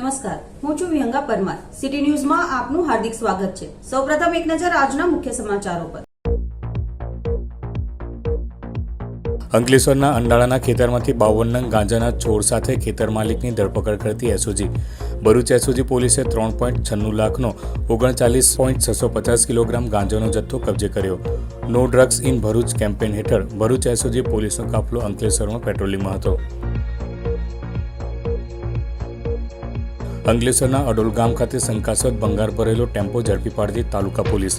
નમસ્કાર. હું છું વિહંગા પરમાર. સિટી ન્યૂઝમાં આપનું હાર્દિક સ્વાગત છે. સૌપ્રથમ એક નજર આજના મુખ્ય સમાચારો પર. અંકલેશ્વરના અંડાળાના ખેતરમાંથી બાવન નંગ ગાંજાના છોડ સાથે ખેતર માલિકની ધરપકડ કરતી એસઓજી. ભરૂચ એસઓજી પોલીસે ત્રણ પોઈન્ટ છન્નું લાખનો ઓગણચાલીસ પોઈન્ટ છસો પચાસ કિલોગ્રામ ગાંજાનો જથ્થો કબજે કર્યો. No drugs in Bharuch campaign હેઠળ ભરૂચ એસઓજી પોલીસનો કાફલો અંકલેશ્વરમાં પેટ્રોલિંગમાં હતો. અંકલેશ્વરના અડોલ ગામ ખાતે શંકાસ્પદ ભંગાર ભરેલો ટેમ્પો ઝડપી પાડતી તાલુકા પોલીસ.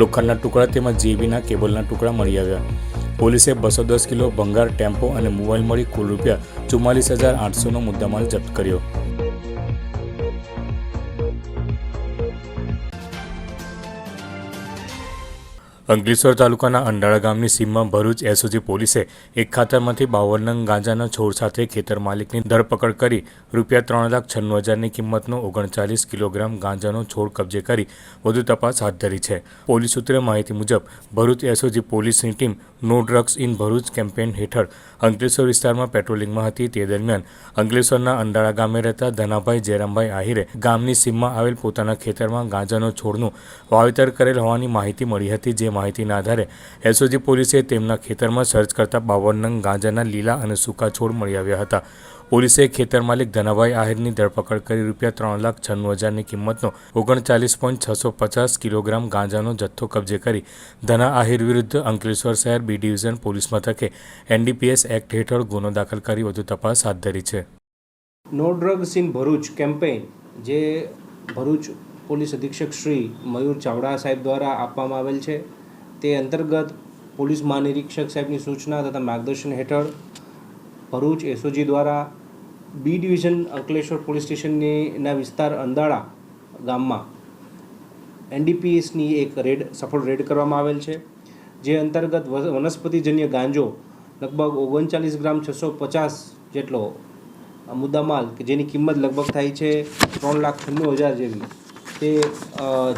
લોખંડના ટુકડા તેમજ જીબીના કેબલના ટુકડા મળી આવ્યા. પોલીસે બસો દસ કિલો ભંગાર ટેમ્પો અને મોબાઈલ મળી કુલ રૂપિયા ચુમ્માલીસ હજાર આઠસોનો મુદ્દામાલ જપ્ત કર્યો. અંકલેશ્વર તાલુકાના અંડાળા ગામની સીમમાં ભરૂચ એસઓજી પોલીસે એક ખાતરમાંથી બાવન ગાંજાના છોડ સાથે ખેતર માલિકની ધરપકડ કરી રૂપિયા ત્રણ લાખ છન્નું હજારની કિંમતનો ઓગણચાલીસ કિલોગ્રામ ગાંજાનો છોડ કબજે કરી વધુ તપાસ હાથ ધરી છે. પોલીસ સૂત્રે માહિતી મુજબ, ભરૂચ એસઓજી પોલીસની team no drugs in Bharuch campaign હેઠળ અંકલેશ્વર વિસ્તારમાં પેટ્રોલિંગમાં હતી. તે દરમિયાન અંકલેશ્વરના અંડાળા ગામે રહેતા ધનાભાઈ જયરામભાઈ આહિરે ગામની સીમમાં આવેલ પોતાના ખેતરમાં ગાંજાનો છોડનું વાવેતર કરેલ હોવાની માહિતી મળી હતી જે માહિતીના આધારે એસઓજી પોલીસે તેમના ખેતરમાં સર્ચ કરતા બાવન નંગ ગાંજાના લીલા અને સૂકા છોડ મળી આવ્યા હતા. પોલીસે ખેતર માલિક ધનાભાઈ આહિરની ધરપકડ કરી રૂપિયા ત્રણ લાખ છન્નું હજારની કિંમતનો ઓગણચાલીસ પોઈન્ટ છસો પચાસ કિલોગ્રામ ગાંજાનો જથ્થો કબજે કરી ધના આહિર વિરુદ્ધ અંકલેશ્વર શહેર બી ડિવિઝન પોલીસ મથકે એનડીપીએસ એક્ટ હેઠળ ગુનો દાખલ કરી વધુ તપાસ હાથ ધરી છે. No drugs in Bharuch campaign, જે ભરૂચ પોલીસ અધિક્ષક શ્રી મયુર ચાવડા સાહેબ દ્વારા આપવામાં આવેલ છે. તે અંતર્ગત પોલીસ મહાનિરીક્ષક સાહેબની સૂચના તથા માર્ગદર્શન હેઠળ ભરૂચ એસઓજી દ્વારા બી ડિવિઝન અંકલેશ્વર પોલીસ સ્ટેશનની વિસ્તાર અંદાળા ગામમાં એનડીપીએસની એક રેડ, સફળ રેડ કરવામાં આવેલ છે, જે અંતર્ગત વનસ્પતિજન્ય ગાંજો લગભગ ઓગણચાલીસ ગ્રામ છસો પચાસ જેટલો મુદ્દામાલ, કે જેની કિંમત લગભગ થાય છે ત્રણ લાખ છન્નું હજાર જેવી. તે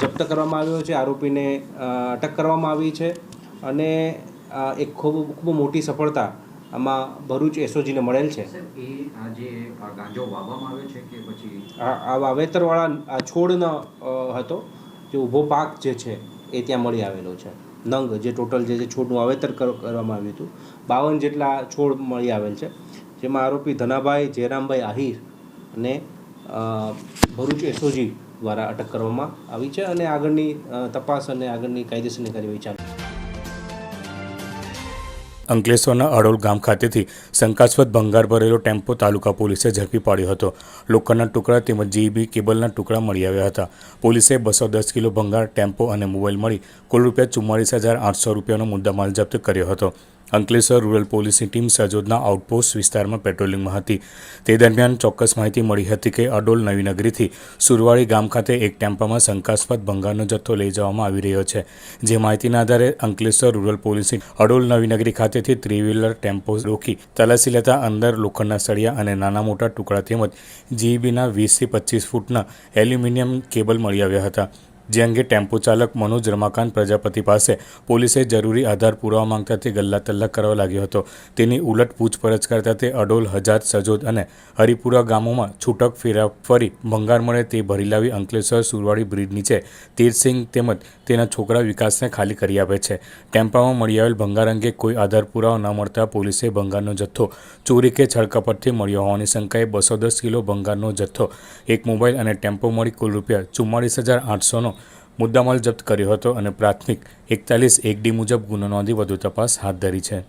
જપ્ત કરવામાં આવ્યો છે આરોપીને અટક કરવામાં આવી છે અને એક ખૂબ ખૂબ મોટી સફળતા આમાં ભરૂચ એસઓજીને મળેલ છે. આ જે આ ગાંજો વાવવામાં આવે છે પછી? આ આ વાવેતરવાળા આ છોડનો હતો જે ઊભો પાક જે છે એ ત્યાં મળી આવેલો છે. નંગ જે ટોટલ જે છે છોડનું વાવેતર કર- કરવામાં આવ્યું હતું બાવન જેટલા છોડ મળી આવેલ છે. જેમાં આરોપી ધનાભાઈ જયરામભાઈ આહિર અને ભરૂચ એસઓજી દ્વારા અટક કરવામાં આવી છે અને આગળની તપાસ અને આગળની કાયદેસરની કાર્યવાહી ચાલુ. અંકલેશ્વરના અડોલ ગામ ખાતેથી શંકાસ્પદ ભંગાર ભરેલો ટેમ્પો તાલુકા પોલીસે ઝડપી પાડ્યો હતો. લોખંડના ટુકડા તેમજ જીબી કેબલના ટુકડા મળી આવ્યા હતા. પોલીસે બસો દસ કિલો ભંગાર, ટેમ્પો અને મોબાઈલ મળી કુલ રૂપિયા ચુમ્માળીસ હજાર આઠસો રૂપિયાનો મુદ્દામાલ જપ્ત કર્યો હતો. અંકલેશ્વર રૂરલ પોલીસની ટીમ સજોદના આઉટપોસ્ટ વિસ્તારમાં પેટ્રોલિંગમાં હતી. તે દરમિયાન ચોક્કસ માહિતી મળી હતી કે અડોલ નવીનગરીથી સુરવાળી ગામ ખાતે એક ટેમ્પામાં શંકાસ્પદ ભંગારનો જથ્થો લઈ જવામાં આવી રહ્યો છે. જે માહિતીના આધારે અંકલેશ્વર રૂરલ પોલીસે અડોલ નવીનગરી ખાતેથી થ્રી વ્હીલર ટેમ્પો રોકી તલાશી લેતા અંદર લોખંડના સળિયા અને નાના મોટા ટુકડા તેમજ જીબીના વીસથી પચીસ ફૂટના એલ્યુમિનિયમ કેબલ મળી આવ્યા હતા. જે અંગે ટેમ્પો ચાલક મનોજ રમાકાંત, પ્રજાપતિ પાસે પોલીસે જરૂરી આધાર પુરાવા માંગતા તે ગલ્લા તલ્લા કરવા લાગ્યો હતો. તેની ઉલટ પૂછપરછ કરતા તે અડોલ, હજાર, સજોદ અને હરિપુરા ગામોમાં છૂટક ફેરા ફરી ભંગાર મળે તે ભરી લાવી અંકલેશ્વર, સુરવાડી બ્રિજ નીચે તીરસિંહ તેમજ તેના છોકરા વિકાસને ખાલી કરી આપે છે. ટેમ્પામાં મળી આવેલ ભંગાર અંગે કોઈ આધાર પુરાવા ન મળતા પોલીસે ભંગારનો જથ્થો ચોરી કે છળકપટથી મળ્યો હોવાની શંકાએ બસો દસ કિલો ભંગારનો જથ્થો, એક મોબાઈલ અને ટેમ્પો મળી કુલ રૂપિયા ચુમ્માળીસ હજાર આઠસોનો મુદ્દામાલ જપ્ત કર્યો હતો અને પ્રાથમિક એકતાલીસ એક ડી મુજબ ગુનો નોંધી વધુ તપાસ હાથ ધરી છે.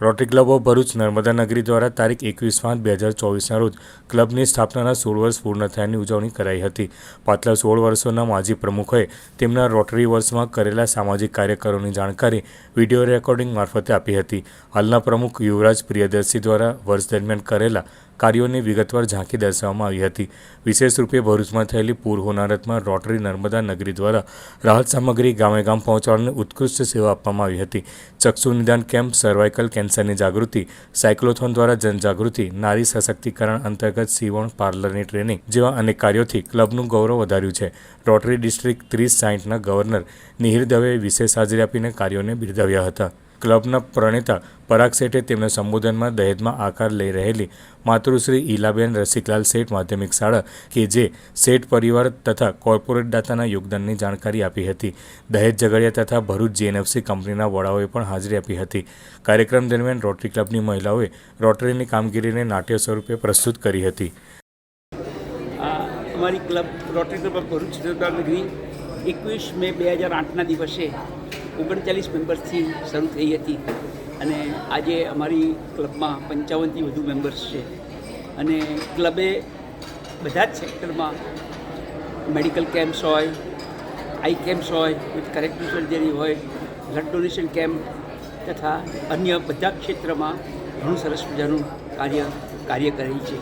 રોટરી ક્લબ ભરૂચ નર્મદા નગરી દ્વારા તારીખ એકવીસ પાંચ બે હજાર ચોવીસના રોજ ક્લબની સ્થાપનાના સોળ વર્ષ પૂર્ણ થયાની ઉજવણી કરાઈ હતી. પાછલા સોળ વર્ષોના માજી પ્રમુખોએ તેમના રોટરી વર્ષમાં કરેલા સામાજિક કાર્યકરોની જાણકારી વીડિયો રેકોર્ડિંગ મારફતે આપી હતી. હાલના પ્રમુખ યુવરાજ પ્રિયદર્શી દ્વારા વર્ષ દરમિયાન કરેલા કાર્યોની વિગતવાર ઝાંખી દર્શાવવામાં આવી હતી. વિશેષ રૂપે ભરૂચમાં થયેલી પૂર હોનારતમાં રોટરી નર્મદા નગરી દ્વારા રાહત સામગ્રી ગામે ગામ પહોંચાડવાની ઉત્કૃષ્ટ સેવા આપવામાં આવી હતી. ચક્ષુ નિદાન કેમ્પ, સર્વાઇકલ કેન્સરની જાગૃતિ, સાયક્લોથોન દ્વારા જનજાગૃતિ, નારી સશક્તિકરણ અંતર્ગત સીવણ, પાર્લરની ટ્રેનિંગ જેવા અનેક કાર્યોથી ક્લબનું ગૌરવ વધાર્યું છે. રોટરી ડિસ્ટ્રિક્ટ ત્રીસ સાઠના ગવર્નર નિહિર દવેએ વિશેષ હાજરી આપીને કાર્યોને બિરદાવ્યા હતા. ક્લબના પ્રણેતા પરાગ શેઠે તેમના સંબોધનમાં દહેજમાં આકાર લઈ રહેલી માતૃશ્રી ઈલાબેન રસિકલાલ શેઠ માધ્યમિક શાળા કે જે શેઠ પરિવાર તથા કોર્પોરેટ દાતાના યોગદાનની જાણકારી આપી હતી. દહેજ ઝઘડિયા તથા ભરૂચ જીએનએફસી કંપનીના વડાઓએ પણ હાજરી આપી હતી. કાર્યક્રમ દરમિયાન રોટરી ક્લબની મહિલાઓએ રોટરીની કામગીરીને નાટ્ય સ્વરૂપે પ્રસ્તુત કરી હતી. અમારી ક્લબ રોટરી ક્લબ ભરૂચ એકવીસ મે બે હજાર આઠના દિવસે ઓગણચાલીસ મેમ્બર્સથી શરૂ થઈ હતી અને આજે અમારી ક્લબમાં પંચાવનથી વધુ મેમ્બર્સ છે. અને ક્લબે બધા જ સેક્ટરમાં મેડિકલ કેમ્પ્સ હોય, આઈ કેમ્પ્સ હોય, વિથ કરેક્ટિવ સર્જરી હોય, બ્લડ ડોનેશન કેમ્પ તથા અન્ય બધા ક્ષેત્રમાં ઘણું સરસ મજાનું કાર્ય કાર્ય કરેલ છે.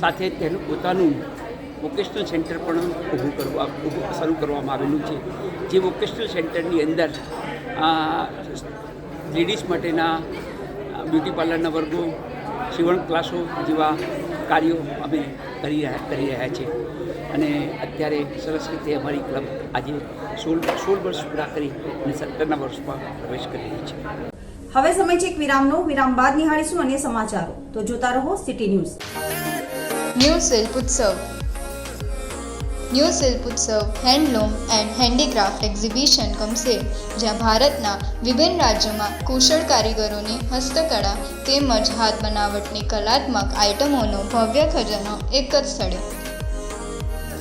સાથે તેનું પોતાનું વોકેશનલ સેન્ટર પણ ઊભું કરવા ઊભું શરૂ કરવામાં આવેલું છે. જે વોકેશનલ સેન્ટરની અંદર લેડીઝ માટેના બ્યુટી પાર્લરના વર્ગો સીવણ ક્લાસો જેવા કાર્યો અમે કરી રહ્યા કરી રહ્યા છીએ અને અત્યારે સરસ રીતે અમારી ક્લબ આજે સોળ સોળ વર્ષ પૂરા કરી અને સત્તરના વર્ષમાં પ્રવેશ કરી રહી છે. હવે સમય છે એક વિરામનો. વિરામ બાદ નિહાળીશું અન્ય સમાચારો. તો જોતા રહો સિટી ન્યૂઝ ન્યૂઝ શિલ્પ ઉત્સવ ન્યૂ શિલ્પ ઉત્સવ, હેન્ડલૂમ એન્ડ હેન્ડીક્રાફ્ટ એક્ઝિબિશન ગમશે, જ્યાં ભારતના વિભિન્ન રાજ્યોમાં કુશળ કારીગરોની હસ્તકળા તેમજ હાથ બનાવટની કલાત્મક આઇટમોનો ભવ્ય ખજાનો એક જ સ્થળે.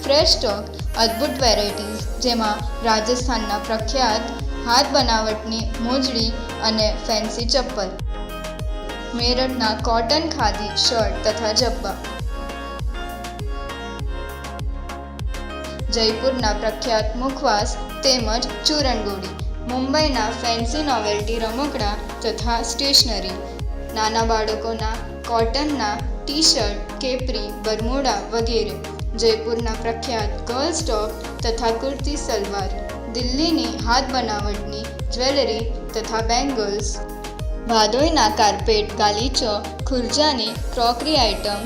ફ્રેશ સ્ટોક અદ્ભુત વેરાયટીઝ જેમાં રાજસ્થાનના પ્રખ્યાત હાથ બનાવટની મોજડી અને ફેન્સી ચપ્પલ, મેરઠના કોટન ખાદી શર્ટ તથા જબ્બા જયપુરના પ્રખ્યાત મુખવાસ તેમજ ચૂરણગોળી, મુંબઈના ફેન્સી નોવેલ્ટી રમકડા તથા સ્ટેશનરી. નાના બાળકોના કોટનના ટી શર્ટ કેપરી, બરમુડા વગેરે. જયપુરના પ્રખ્યાત ગર્લ્સ ટોપ તથા કુર્તી સલવાર, દિલ્હીની હાથ બનાવટની જ્વેલરી તથા બેંગલ્સ. ભાદોઈના કાર્પેટ, ગાલીચો, ખુરજાની ક્રોકરી આઇટમ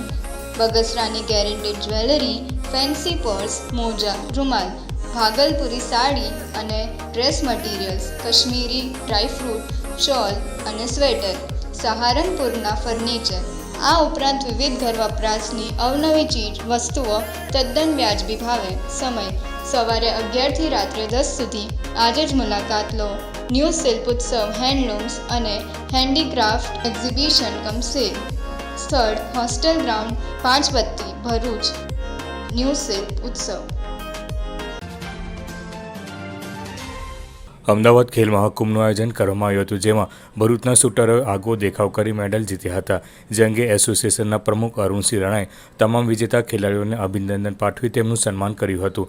બગસરાની ગેરેન્ટેડ જ્વેલરી, ફેન્સી પર્સ, મોજા, રૂમાલ, ભાગલપુરી સાડી અને dress materials, Kashmiri dry fruit shawl અને સ્વેટર, સહારનપુરના ફર્નિચર. આ ઉપરાંત વિવિધ ઘર વપરાશની અવનવી ચીજ, વસ્તુઓ તદ્દન વ્યાજબી ભાવે. સમય. સવારે અગિયારથી રાત્રે દસ સુધી. આજે જ મુલાકાત લો. ન્યૂ શિલ્પ ઉત્સવ હેન્ડલૂમ્સ અને હેન્ડીક્રાફ્ટ એક્ઝિબિશન કમ સેલ. સ્થળ hostel ground Panch Batti Bharuch, new શિલ્પ ઉત્સવ. અમદાવાદ ખેલ મહાકુંભનું આયોજન કરવામાં આવ્યું હતું, જેમાં ભરૂચના શૂટરોએ આગવો દેખાવ કરી મેડલ જીત્યા હતા. જે અંગે એસોસિએશનના પ્રમુખ અરુણસિંહ રાણાએ તમામ વિજેતા ખેલાડીઓને અભિનંદન પાઠવી તેમનું સન્માન કર્યું હતું.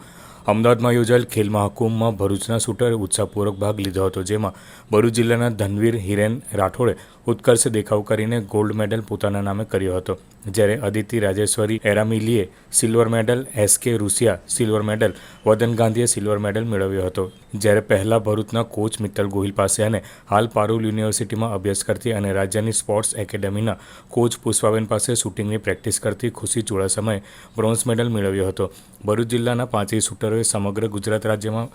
અમદાવાદમાં યોજાયેલ ખેલ મહાકુંભમાં ભરૂચના શૂટરે ઉત્સાહપૂર્વક ભાગ લીધો હતો, જેમાં ભરૂચ જિલ્લાના ધનવીર હિરેન રાઠોડે ઉત્કર્ષ દેખાવ કરીને ગોલ્ડ મેડલ પોતાના નામે કર્યો હતો. જ્યારે Aditi Rajeshwari એરામિલીએ silver medal S K Rusia silver medal વદન ગાંધીએ સિલ્વર મેડલ મેળવ્યો હતો. જ્યારે પહેલા ભરૂચના કોચ મિત્તલ ગોહિલ પાસે અને હાલ પારુલ યુનિવર્સિટીમાં અભ્યાસ કરતી અને રાજ્યની સ્પોર્ટ્સ એકેડેમીના કોચ પુષ્પાબેન પાસે શૂટિંગની પ્રેક્ટિસ કરતી ખુશી ચુડાસમાએ બ્રોન્ઝ મેડલ મેળવ્યો હતો. ભરૂચ જિલ્લાના પાંચેય શૂટરોએ સમગ્ર ગુજરાત રાજ્યમાં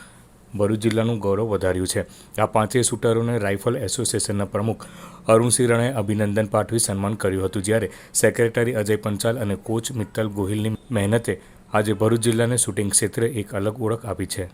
ભરૂચ જિલ્લાનું ગૌરવ વધાર્યું છે. આ પાંચેય શૂટરોને રાઇફલ એસોસિએશનના પ્રમુખ અરુણસિંહ રણે અભિનંદન પાઠવી સન્માન કર્યું હતું. જ્યારે સેક્રેટરી અજય પંચાલ અને કોચ મિત્તલ ગોહિલની મહેનતે આજે ભરૂચ જિલ્લાને શૂટિંગ ક્ષેત્રે એક અલગ ઓળખ આપી છે.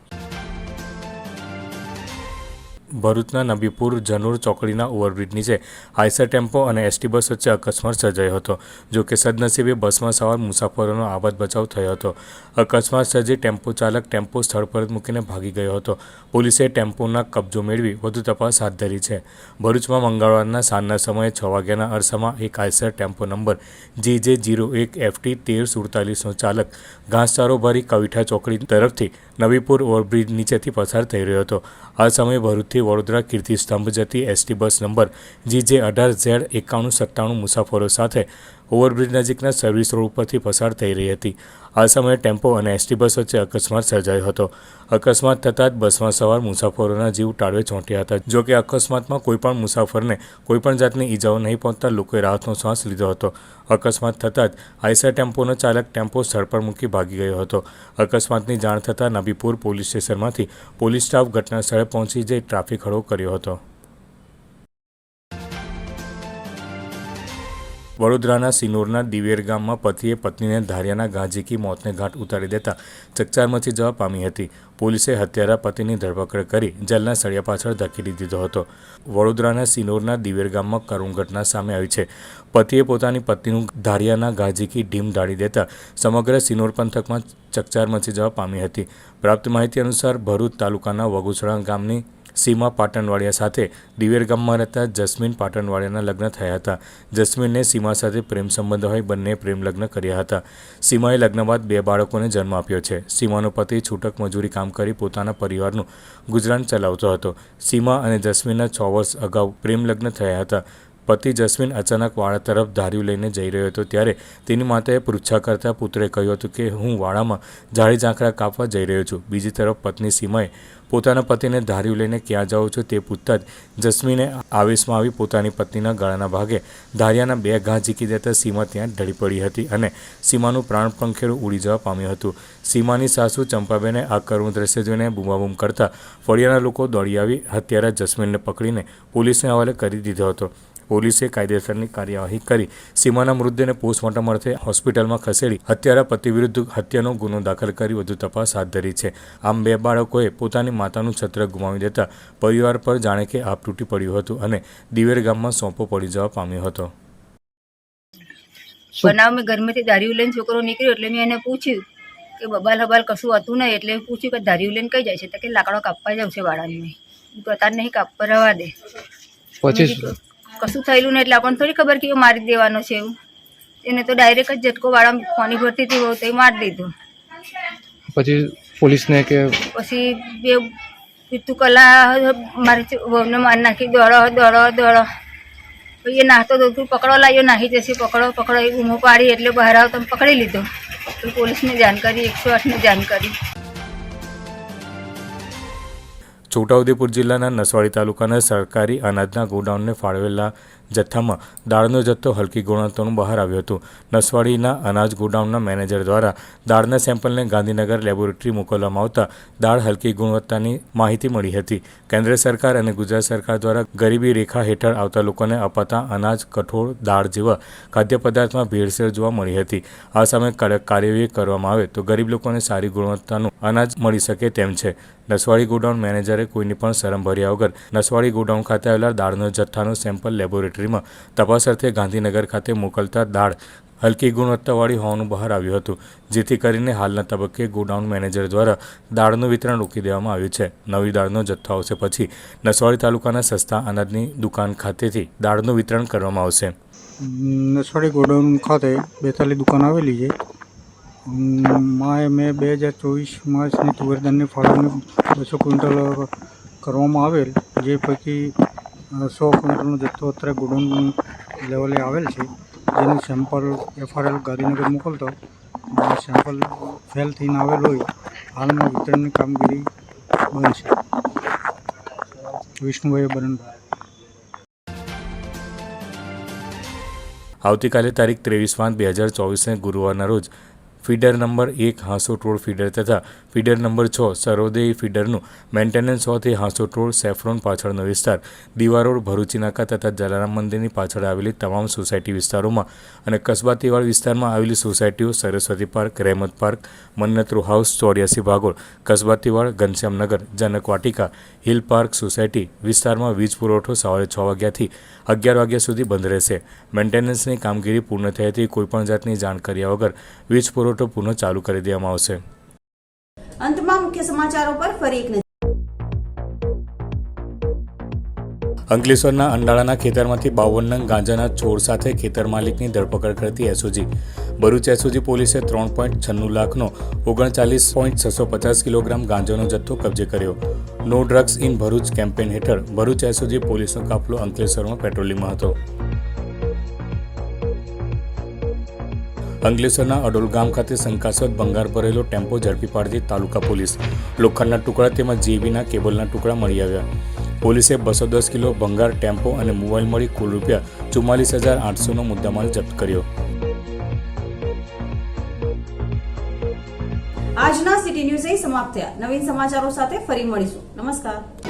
ભરૂચના નબીપુર જનૂર ચોકડીના ઓવરબ્રિજની છે આઈસર ટેમ્પો અને એસટી બસ વચ્ચે અકસ્માત સર્જાયો હતો, જો કે સદનસીબે બસમાં સવાર મુસાફરોનો આબાદ બચાવ થયો હતો. અકસ્માત સર્જી ટેમ્પો ચાલક ટેમ્પો સ્થળ પર જ મૂકીને ભાગી ગયો હતો. પોલીસે ટેમ્પોના કબજો મેળવી વધુ તપાસ હાથ ધરી છે. ભરૂચમાં મંગળવારના સાંજના સમયે છ વાગ્યાના અરસામાં એક આઈસર ટેમ્પો નંબર જે જે જીરો એક એફટી તેર સુડતાલીસનો ચાલક ઘાસચારો ભરી કવિઠા ચોકડી તરફથી નવીપુર ઓવરબ્રિજ નીચેથી પસાર થઈ રહ્યો હતો. આ સમયે ભરૂચથી વડોદરા કીર્તિ સ્તંભ જતી એસટી બસ નંબર જી જે અઢાર ઝેડ એકાણું સત્તાણું મુસાફરો સાથે ઓવરબ્રિજ નજીકના સર્વિસ રોડ ઉપરથી પસાર થઈ રહી હતી. આ સમયે ટેમ્પો અને એસટી બસ વચ્ચે અકસ્માત સર્જાયો હતો. અકસ્માત થતાં જ બસમાં સવાર મુસાફરોના જીવ ટાળવે ચોંટ્યા હતા. જો કે અકસ્માતમાં કોઈપણ મુસાફરને કોઈપણ જાતની ઈજાઓ નહીં પહોંચતા લોકોએ રાહતનો શ્વાસ લીધો હતો. અકસ્માત થતાં જ આઈસર ટેમ્પોનો ચાલક ટેમ્પો સ્થળ પર મૂકી ભાગી ગયો હતો. અકસ્માતની જાણ થતાં નબીપુર પોલીસ સ્ટેશનમાંથી પોલીસ સ્ટાફ ઘટના સ્થળે પહોંચી જઈ ટ્રાફિક ખડો કર્યો હતો. વડોદરાના સિનોરના દિવેર ગામમાં પતિએ પત્નીને ધારિયાના ગાંજીકી મોતને ઘાટ ઉતારી દેતા ચકચાર મચી જવા પામી હતી. પોલીસે હત્યારા પતિની ધરપકડ કરી જેલના સળિયા પાછળ ધકેલી દીધો હતો. વડોદરાના સિનોરના દિવેર ગામમાં કરુણ ઘટના સામે આવી છે. પતિએ પોતાની પત્નીનું ધારિયાના ગાંજીકી ઢીમ ઢાળી દેતા સમગ્ર સિનોર પંથકમાં ચકચાર મચી જવા પામી હતી. પ્રાપ્ત માહિતી અનુસાર ભરૂચ તાલુકાના વગુસણા ગામની સીમા પાટણવાડિયા સાથે દિવેર ગામમાં રહેતા જસ્મીન પાટણવાડિયાના લગ્ન થયા હતા. જસ્મીનને સીમા સાથે પ્રેમ સંબંધ હોય બંને પ્રેમ લગ્ન કર્યા હતા. સીમાએ લગ્ન બાદ બે બાળકોને જન્મ આપ્યો છે. સીમાનો પતિ છૂટક મજૂરી કામ કરી પોતાના પરિવારનું ગુજરાન ચલાવતો હતો. સીમા અને જસ્મીનના છ વર્ષ અગાઉ પ્રેમ લગ્ન થયા હતા. પતિ જસ્મીન અચાનક વાળા તરફ ધાર્યું લઈને જઈ રહ્યો હતો ત્યારે તેની માતાએ પૃચ્છા કરતા પુત્રે કહ્યું હતું કે હું વાળામાં ઝાડી ઝાંખરા કાપવા જઈ રહ્યો છું. બીજી તરફ પત્ની સીમાએ પોતાના પતિને ધાર્યું લઈને ક્યાં જાઉં છું તે પૂછતા જ જસ્મીને આવેશમાં આવી પોતાની પત્નીના ગળાના ભાગે ધારિયાના બે ઘા ઝીકી દેતા સીમા ત્યાં ઢળી પડી હતી અને સીમાનું પ્રાણ પંખેરું ઉડી જવા પામ્યું હતું. સીમાની સાસુ ચંપાબેને આ કરુણ દ્રશ્ય જોઈને બૂમાબૂમ કરતા ફળિયાના લોકો દોડી આવી હત્યારા જસ્મીનને પકડીને પોલીસને હવાલે કરી દીધો હતો. પોલીસે કાયદેસરની કાર્યવાહી કરી. સીમાના મૃતદેહને પોસ્ટમોર્ટમ અર્થે હોસ્પિટલમાં ખસેડી હત્યારા પતિ વિરુદ્ધ હત્યાનો ગુનો દાખલ કરી વધુ તપાસ હાથ ધરી છે. આમ બે બાળકોએ પોતાની માતાનું છત્ર ગુમાવી દેતા પરિવાર પર જાણે કે આપ તૂટી પડ્યું હતું અને દિવેર ગામમાં સોંપો પડી જવા પામ્યો હતો. બનાવ મેં ઘરમાંથી દારૂ લઈને છોકરો નીકળ્યો એટલે મેં એને પૂછ્યું કે બબાલ હબાલ કશું હતું નહીં એટલે પૂછ્યું કે દારૂ લઈને કઈ જાય છે? તો કે લાકડો કાપવા જાવ છે બાળાને તો અત્યારે નહીં કાપવા રવા દે. પછી કશું થયેલું નહીં એટલે આપણને થોડી ખબર કે એ મારી દેવાનો છે એવું. એને તો ડાયરેક્ટ જ ઝટકો વાળા પાણી ભરતી હતી બહુ તો એ મારી દીધું. પછી પોલીસને કે પછી બે પીતું કલા મારી વહુને મારી નાખી દોડો દોડો દોડો. પછી એ નાહતો તો તું પકડો લાવ્યો નાહી જશે પકડો પકડો એ બૂમો પાડી એટલે બહાર આવતા પકડી લીધો. પોલીસને જાણ કરી એકસો આઠને જાણ કરી. છોટાઉદેપુર જિલ્લાના નસવાડી તાલુકાના સરકારી અનાજના ગોડાઉનને ફાળવેલા જથ્થામાં દાળનો જથ્થો હલકી ગુણવત્તાનું બહાર આવ્યું હતું. નસવાડીના અનાજ ગોડાઉનના મેનેજર દ્વારા દાળના સેમ્પલને ગાંધીનગર લેબોરેટરી મોકલવામાં આવતા દાળ હલકી ગુણવત્તાની માહિતી મળી હતી. કેન્દ્ર સરકાર અને ગુજરાત સરકાર દ્વારા ગરીબી રેખા હેઠળ આવતા લોકોને અપાતા અનાજ, કઠોળ, દાળ જેવા ખાદ્ય પદાર્થમાં ભેળસેળ જોવા મળી હતી. આ સામે કડક કાર્યવાહી કરવામાં આવે તો ગરીબ લોકોને સારી ગુણવત્તાનું અનાજ મળી શકે તેમ છે. નસવાડી ગોડાઉન મેનેજરે કોઈની પણ શરમ ભર્યા વગર નસવાડી ગોડાઉન ખાતે આવેલા દાળનો જથ્થાનું સેમ્પલ લેબોરેટરીમાં તપાસ અર્થે ગાંધીનગર ખાતે મોકલતા દાળ હલકી ગુણવત્તાવાળી હોવાનું બહાર આવ્યું હતું, જેથી કરીને હાલના તબક્કે ગોડાઉન મેનેજર દ્વારા દાળનું વિતરણ રોકી દેવામાં આવ્યું છે. નવી દાળનો જથ્થો આવશે પછી નસવાડી તાલુકાના સસ્તા અનાજની દુકાન ખાતેથી દાળનું વિતરણ કરવામાં આવશે. નસવાડી ગોડાઉન ખાતે બેતાલી દુકાન આવેલી છે. મેં બે હજાર ચોવીસ માર્ચની તુવેર દાળની ફાળવણી બસો ક્વિન્ટલ કરવામાં આવેલ, જે પૈકી સો ક્વિન્ટલનો જથ્થો અત્યારે ગોડાઉન લેવલે આવેલ છે. જેનું સેમ્પલ એફઆરએલ ગાંધીનગર મોકલતો. સેમ્પલ ફેલ થઈને આવેલ હોય, હાલમાં વિતરણની કામગીરી બંધ છે. વિષ્ણુભાઈ બરણભાઈ આવતીકાલે તારીખ ત્રેવીસ પાંચ બે હજાર ચોવીસને ગુરુવારના રોજ ફીડર નંબર એક હાંસોટ ટોળ ફીડર તથા ફીડર નંબર છ સરોદય ફીડરનું મેન્ટેનન્સ હોવાથી હાંસોટ ટોળ સેફ્રોન પાછળનો વિસ્તાર દિવારોડ ભરૂચી નાકા તથા જલારામ મંદિરની પાછળ આવેલી તમામ સોસાયટી વિસ્તારોમાં અને કસ્બાતીવાડ વિસ્તારમાં આવેલી સોસાયટીઓ Saraswati park, Rahemat park, મન્નતરૂ house, Choryasi Bhagol, Kasbativad Ghanshyamnagar Janak Vatika, hill park society વિસ્તારમાં વીજ પુરવઠો સવારે છ વાગ્યાથી અગિયાર વાગ્યા સુધી બંધ રહેશે. મેન્ટેનન્સની કામગીરી પૂર્ણ થયાથી કોઈપણ જાતની જાણ કર્યા વગર વીજ પુરવઠો પુનઃ ચાલુ કરી દેવામાં આવશે. અંતમાં મુખ્ય સમાચારો પર ફરી એક અંકલેશ્વરના અંડાળાના ખેતરમાંથી બાવન નંગ ગાંજાના છોડ સાથે ખેતર માલિકની ધરપકડ કરતી એસઓજી. ભરૂચ એસઓજી પોલીસે ત્રણ પોઈન્ટ છન્નું લાખનો ઓગણચાલીસ પોઈન્ટ છસો પચાસ કિલોગ્રામ ગાંજાનો જથ્થો કબજે કર્યો. No drugs in Bharuch campaign હેઠળ ભરૂચ એસઓજી પોલીસનો કાફલો અંકલેશ્વરમાં પેટ્રોલિંગમાં હતો. અંકલેશ્વરના અડોલ ગામ ખાતે શંકાસ્પદ ભંગાર ભરેલો ટેમ્પો ઝડપી પાડતી તાલુકા પોલીસ. લોખંડના ટુકડા તેમજ જીબીના કેબલના ટુકડા મળી આવ્યા. પોલીસે બસો દસ કિલો ભંગાર ટેમ્પો અને મોબાઈલ મળી કુલ રૂપિયા ચુમ્માલીસ હજાર આઠસોનો મુદ્દામાલ જપ્ત કર્યો. અહીં સમાપ્ત થયા. નવીન સમાચારો સાથે ફરી મળીશું. નમસ્કાર.